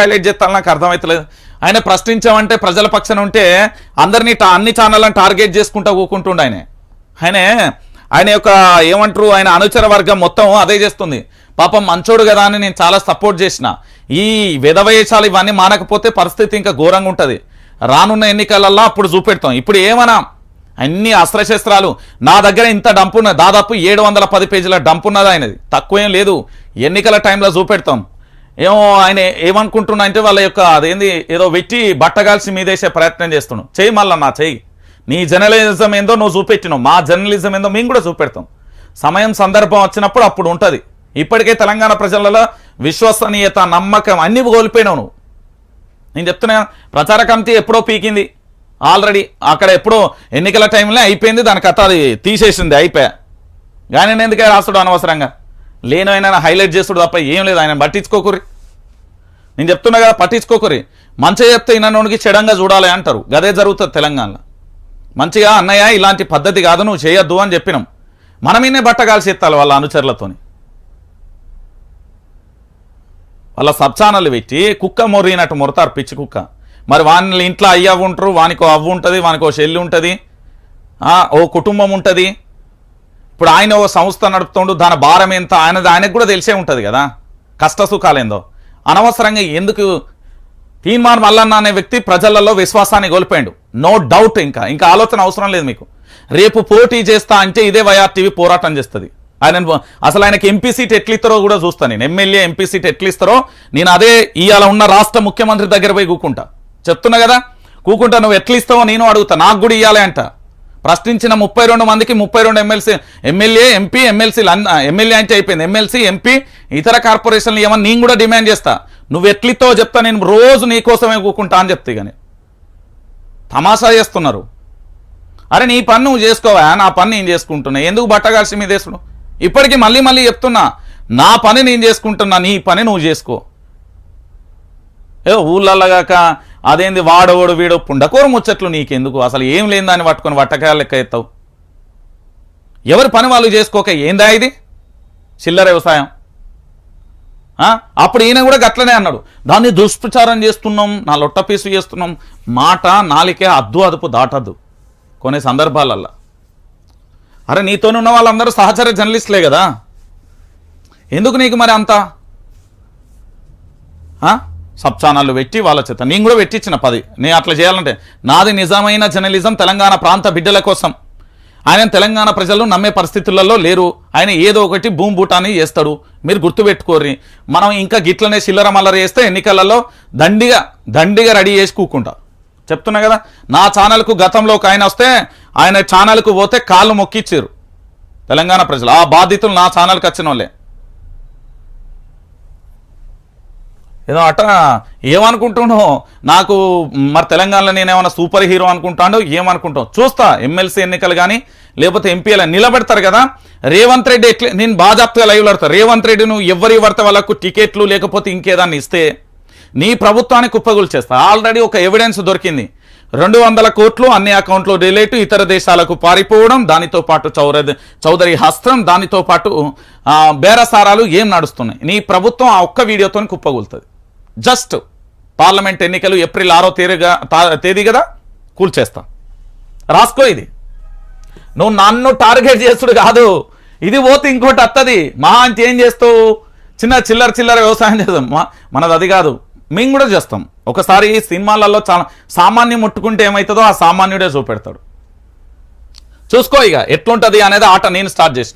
Highlight చేస్తాను నాకు అర్థమవుతలేదు. ఆయన ప్రశ్నించామంటే ప్రజల పక్షాన ఉంటే అందరినీ టా- అన్ని ఛానళ్ళని టార్గెట్ చేసుకుంటా కూకుంటుండు ఆయన. ఆయన ఆయన యొక్క ఏమంటారు ఆయన అనుచర వర్గం మొత్తం అదే చేస్తుంది. పాపం మంచోడు కదా అని నేను చాలా సపోర్ట్ చేసిన. ఈ విధవయేషాలు ఇవన్నీ మానకపోతే పరిస్థితి ఇంకా ఘోరంగా ఉంటుంది. రానున్న ఎన్నికలల్లో అప్పుడు చూపెడతాం. ఇప్పుడు ఏమన్నా? అన్ని అస్త్రశస్త్రాలు. నా దగ్గర ఇంత డంప్ ఉన్నది. దాదాపు ఏడు వందల పది పేజీల డంప్ ఉన్నది ఆయనది. తక్కువేం లేదు. ఎన్నికల టైంలో చూపెడతాం. ఏమో ఆయన ఏమనుకుంటున్నా అంటే వాళ్ళ యొక్క అదేంది ఏదో వెట్టి బట్టగాల్సి మీదేసే ప్రయత్నం చేస్తున్నాం చెయ్యి మళ్ళా నా చెయ్యి. నీ జర్నలిజం ఏందో నువ్వు చూపెట్టినావు. మా జర్నలిజం ఏందో మేము కూడా చూపెడతాం. సమయం సందర్భం వచ్చినప్పుడు అప్పుడు ఉంటుంది. ఇప్పటికే తెలంగాణ ప్రజలలో విశ్వసనీయత నమ్మకం అన్నీ కోల్పోయినావు నువ్వు. నేను చెప్తున్నా ప్రచార కమిటీ ఎప్పుడో పీకింది. ఆల్రెడీ అక్కడ ఎప్పుడో ఎన్నికల టైంలో అయిపోయింది. దాని కథ అది తీసేసింది అయిపోయా. కానీ నేను ఎందుకే రాస్తాడు అనవసరంగా? లేనైనా హైలైట్ చేస్తుడు తప్ప ఏం లేదు ఆయన పట్టించుకోకురి నేను చెప్తున్నా కదా పట్టించుకోకురి మంచిగా చెప్తే ఇన్నోడికి చెడంగా చూడాలి అంటారు. గదే జరుగుతుంది తెలంగాణలో. మంచిగా అన్నయ్య ఇలాంటి పద్ధతి కాదు నువ్వు చేయొద్దు అని చెప్పినాం. మనమేనే బట్టగాల్సి ఎత్తాలి వాళ్ళ అనుచరులతోని. వాళ్ళ సబ్ ఛానల్ పెట్టి కుక్క మొర్రినట్టు మొరతారు పిచ్చి కుక్క. మరి వాని ఇంట్లో అయ్య ఉంటారు వానికో అవ్వు ఉంటుంది వానికో చెల్లి ఉంటుంది ఓ కుటుంబం ఉంటుంది. ఇప్పుడు ఆయన ఓ సంస్థ నడుపుతుండు దాని భారం ఎంత? ఆయనది ఆయనకు కూడా తెలిసే ఉంటుంది కదా. కష్ట సుఖాలేందో అనవసరంగా ఎందుకు తీన్మార్ మల్లన్న అనే వ్యక్తి ప్రజలలో విశ్వాసాన్ని కోల్పోయాడు. నో డౌట్ ఇంకా. ఇంకా ఆలోచన అవసరం లేదు మీకు. రేపు పోటీ చేస్తా అంటే ఇదే వైఆర్టీవీ పోరాటం చేస్తుంది. ఆయన అసలు ఆయనకి ఎంపీ సీట్ ఎట్లిస్తారో కూడా చూస్తాను నేను. ఎమ్మెల్యే ఎంపీ సీట్ ఎట్లిస్తారో నేను అదే ఇవాళ ఉన్న రాష్ట్ర ముఖ్యమంత్రి దగ్గర పోయి కూకుంటా. చెప్తున్నా కదా? కూకుంటా నువ్వు ఎట్లిస్తావో నేను అడుగుతా. నాకు కూడా ఇవ్వాలి అంట. ప్రశ్నించిన ముప్పై రెండు మందికి ముప్పై రెండు ఎమ్మెల్సీ ఎమ్మెల్యే ఎంపీ ఎమ్మెల్సీలు అన్న ఎమ్మెల్యే అంటే అయిపోయింది. ఎమ్మెల్సీ ఎంపీ ఇతర కార్పొరేషన్లు ఏమన్నా నేను కూడా డిమాండ్ చేస్తా. నువ్వు ఎట్లితో చెప్తా నేను రోజు నీకోసమే కూకుంటా అని చెప్తే కానీ తమాషా చేస్తున్నారు. అరే నీ పని నువ్వు చేసుకోవా? నా పని నేను చేసుకుంటున్నా. ఎందుకు బట్టగాల్సి మీ దేశుడు ఇప్పటికీ మళ్ళీ మళ్ళీ చెప్తున్నా. నా పని నేను చేసుకుంటున్నా నీ పని నువ్వు చేసుకో. ఏ ఊళ్ళల్లగాక అదేంది వాడోడు వీడో పుండకూరు ముచ్చట్లు నీకెందుకు? అసలు ఏం లేని దాన్ని పట్టుకొని వట్టకాయలు లెక్క ఎత్తావు? ఎవరి పని వాళ్ళు చేసుకోక ఏందా ఇది? చిల్లర వ్యవసాయం. అప్పుడు ఈయన కూడా గట్లనే అన్నాడు. దాన్ని దుష్ప్రచారం చేస్తున్నాం నా లొట్ట పీసు చేస్తున్నాం. మాట నాలికే అద్దు అదుపు దాటద్దు. కొన్ని సందర్భాలల్లో. అరే నీతోనున్న వాళ్ళందరూ సహచర జర్నలిస్టులే కదా? ఎందుకు నీకు మరి అంతా? సబ్ ఛానళ్ళు పెట్టి వాళ్ళ చేత. నేను కూడా పెట్టించిన పది. నేను అట్లా చేయాలంటే నాది నిజమైన జర్నలిజం తెలంగాణ ప్రాంత బిడ్డల కోసం. ఆయన తెలంగాణ ప్రజలు నమ్మే పరిస్థితులలో లేరు. ఆయన ఏదో ఒకటి భూమి బూటాని చేస్తాడు. మీరు గుర్తుపెట్టుకోర్రి. మనం ఇంకా గిట్లనే చిల్లర మల్లర చేస్తే ఎన్నికలలో దండిగా దండిగా రెడీ చేసి కూకుంటా. చెప్తున్నా కదా? నా ఛానల్కు గతంలో ఒక ఆయన వస్తే ఆయన ఛానల్కు పోతే కాళ్ళు మొక్కిచ్చారు తెలంగాణ ప్రజలు. ఆ బాధితులు నా ఛానల్కి వచ్చిన వాళ్ళే ఏదో అట ఏమనుకుంటున్నావు? నాకు మరి తెలంగాణలో నేనేమన్నా సూపర్ హీరో అనుకుంటాడో ఏమనుకుంటావు? చూస్తా ఎమ్మెల్సీ ఎన్నికలు కానీ లేకపోతే ఎంపీలు నిలబెడతారు కదా? రేవంత్ రెడ్డి ఎట్లా నేను బాజాప్తగా లైవ్లో ఆడతా. రేవంత్ రెడ్డి నువ్వు ఎవరి పడితే వాళ్ళకు టికెట్లు లేకపోతే ఇంకేదాన్ని ఇస్తే నీ ప్రభుత్వానికి కుప్పగులు చేస్తా. ఆల్రెడీ ఒక ఎవిడెన్స్ దొరికింది. రెండు వందల కోట్లు అన్ని అకౌంట్లు రిలేట్ ఇతర దేశాలకు పారిపోవడం దానితో పాటు చౌర చౌదరి హస్త్రం దానితో పాటు బేరసారాలు ఏం నడుస్తున్నాయి? నీ ప్రభుత్వం ఆ ఒక్క వీడియోతో కుప్పగలుతుంది. జస్ట్ పార్లమెంట్ ఎన్నికలు ఏప్రిల్ ఆరో తేదీగా తేదీ కదా? కూల్చేస్తా రాసుకో ఇది. నువ్వు నన్ను టార్గెట్ చేస్తుడు కాదు. ఇది పోతే ఇంకోటి వస్తుంది మా అంటే ఏం చేస్తావు? చిన్న చిల్లర చిల్లర వ్యవసాయం చేద్దాం. మా- మనది అది కాదు. మేము కూడా చేస్తాం. ఒకసారి సినిమాలలో చాలా సామాన్యం ముట్టుకుంటే ఏమవుతుందో ఆ సామాన్యుడే చూపెడతాడు. చూసుకో ఇక. ఎట్లుంటది అనేది ఆట నేను స్టార్ట్ చేసిన.